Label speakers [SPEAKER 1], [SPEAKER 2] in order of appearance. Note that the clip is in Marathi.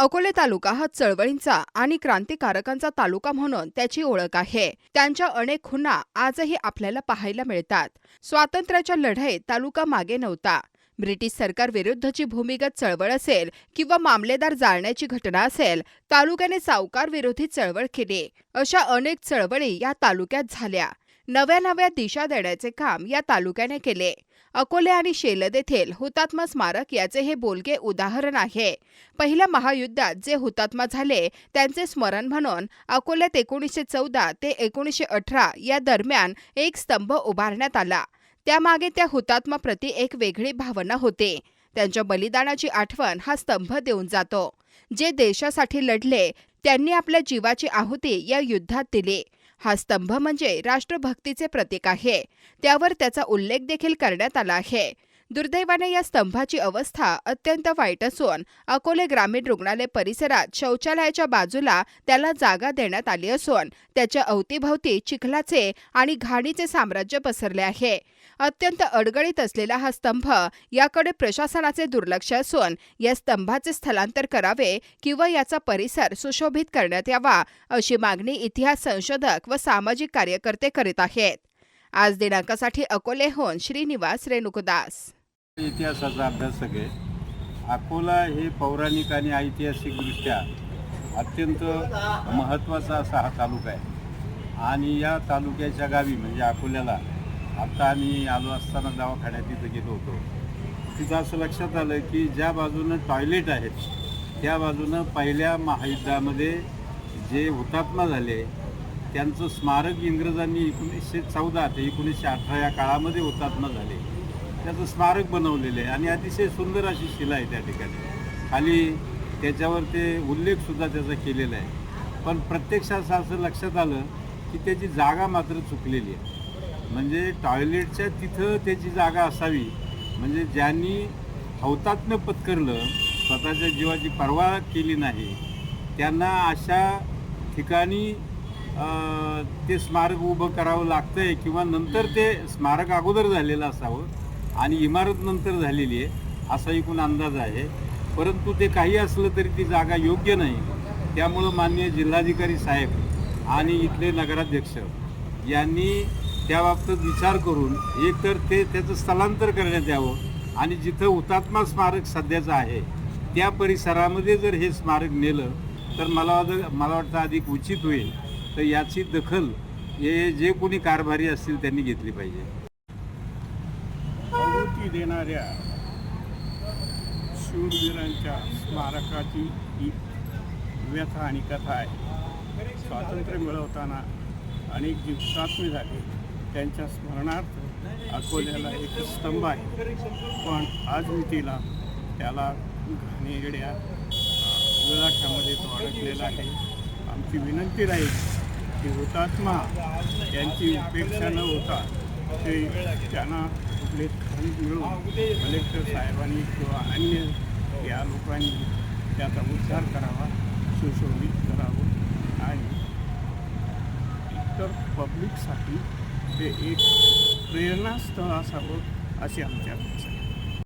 [SPEAKER 1] अकोले तालुका हा चळवळींचा आणि क्रांतिकारकांचा तालुका म्हणून त्याची ओळख आहे. त्यांच्या अनेक खुणा आजही आपल्याला पाहायला मिळतात. स्वातंत्र्याच्या लढाईत तालुका मागे नव्हता. ब्रिटिश सरकार विरुद्धची भूमिगत चळवळ असेल किंवा मामलेदार जाळण्याची घटना असेल तालुक्याने सावकार विरोधी चळवळ केली. अशा अनेक चळवळी या तालुक्यात झाल्या. नव्या नव्या दिशा देण्याचे काम या तालुक्याने केले. अकोले आणि शेलद येथील हुतात्मा स्मारक याचे हे बोलके उदाहरण आहे. पहिल्या महायुद्धात जे हुतात्मा झाले त्यांचे स्मरण म्हणून अकोल्यात एकोणीसशे चौदा ते एकोणीसशे अठरा या दरम्यान एक स्तंभ उभारण्यात आला. त्यामागे त्या हुतात्मा प्रति एक वेगळी भावना होती. त्यांच्या बलिदानाची आठवण हा स्तंभ देऊन जातो. जे देशासाठी लढले त्यांनी आपल्या जीवाची आहुती या युद्धात दिली. हा स्तंभ म्हणजे राष्ट्रभक्तीचे प्रतीक आहे. त्यावर त्याचा उल्लेख देखील करण्यात आला आहे. दुर्दैवाने या स्तंभाची अवस्था अत्यंत वाईट असून अकोले ग्रामीण रुग्णालय परिसरात शौचालयाच्या बाजूला त्याला जागा देण्यात आली असून त्याच्या अवतीभवती चिखलाचे आणि घाणीचे साम्राज्य पसरले आहे. अत्यंत अडगळीत असलेला हा स्तंभ याकडे प्रशासनाचे दुर्लक्ष असून या स्तंभाचे स्थलांतर करावे किंवा याचा परिसर सुशोभित करण्यात यावा अशी मागणी इतिहास संशोधक व सामाजिक कार्यकर्ते करीत आहेत. आज दिनांकासाठी अकोलेहून श्रीनिवास रेणुकदास.
[SPEAKER 2] इतिहासाचा अभ्यासक आहे. अकोला हे पौराणिक आणि ऐतिहासिकदृष्ट्या अत्यंत महत्त्वाचा असा हा तालुका आहे. आणि या तालुक्याच्या गावी म्हणजे अकोल्याला आता आम्ही आलो असताना दवाखान्यात तिथं गेलो होतो. तिथं असं लक्षात आलं की ज्या बाजूनं टॉयलेट आहेत त्या बाजूनं पहिल्या महायुद्धामध्ये जे हुतात्मा झाले त्यांचं स्मारक इंग्रजांनी एकोणीसशे चौदा ते एकोणीसशे अठरा या काळामध्ये हुतात्मा झाले. त्याचं स्मारक बनवलेलं आहे. आणि अतिशय सुंदर अशी शिला आहे त्या ठिकाणी. खाली त्याच्यावर ते उल्लेखसुद्धा त्याचा केलेला आहे. पण प्रत्यक्षात असं लक्षात आलं की त्याची जागा मात्र चुकलेली आहे. म्हणजे टॉयलेटच्या तिथं त्याची जागा असावी. म्हणजे ज्यांनी हौतात्म्य पत्करलं स्वतःच्या जीवाची पर्वा केली नाही त्यांना अशा ठिकाणी ते स्मारक उभं करावं लागतं आहे किंवा नंतर ते स्मारक अगोदर झालेलं असावं आणि इमारत नंतर झालेली आहे असा एकूण अंदाज आहे. परंतु ते काही असलं तरी ती जागा योग्य नाही. त्यामुळं माननीय जिल्हाधिकारी साहेब आणि इथले नगराध्यक्ष यांनी त्याबाबतीत विचार करून एकतर ते त्याचं स्थलांतर करण्यात यावं आणि जिथं हुतात्मा स्मारक सध्याचं आहे त्या परिसरामध्ये जर हे स्मारक नेलं तर मला वाटतं मला वाटतं अधिक उचित होईल. तर याची दखल हे जे कोणी कारभारी असतील त्यांनी घेतली पाहिजे.
[SPEAKER 3] आहुती देणाऱ्या शूरवीरांच्या स्मारकाची ही व्यथा आणि कथा आहे. स्वातंत्र्य मिळवताना अनेक जी हुतात्मे झाले. त्यांच्या स्मरणार्थ अकोल्याला एक स्तंभ आहे. पण आज मी तिला त्याला घाणेगड्या विळाख्यामध्ये तो अडकलेला आहे. आमची विनंती राहील की हुतात्मा यांची उपेक्षा न होता ते त्यांना कुठले खंड मिळून कलेक्टर साहेबांनी किंवा अन्य या लोकांनी त्याचा उच्चार करावा सुशोभित करावं आणि इतर पब्लिकसाठी ते एक प्रेरणास्थळ असावं अशी आमची अपेक्षा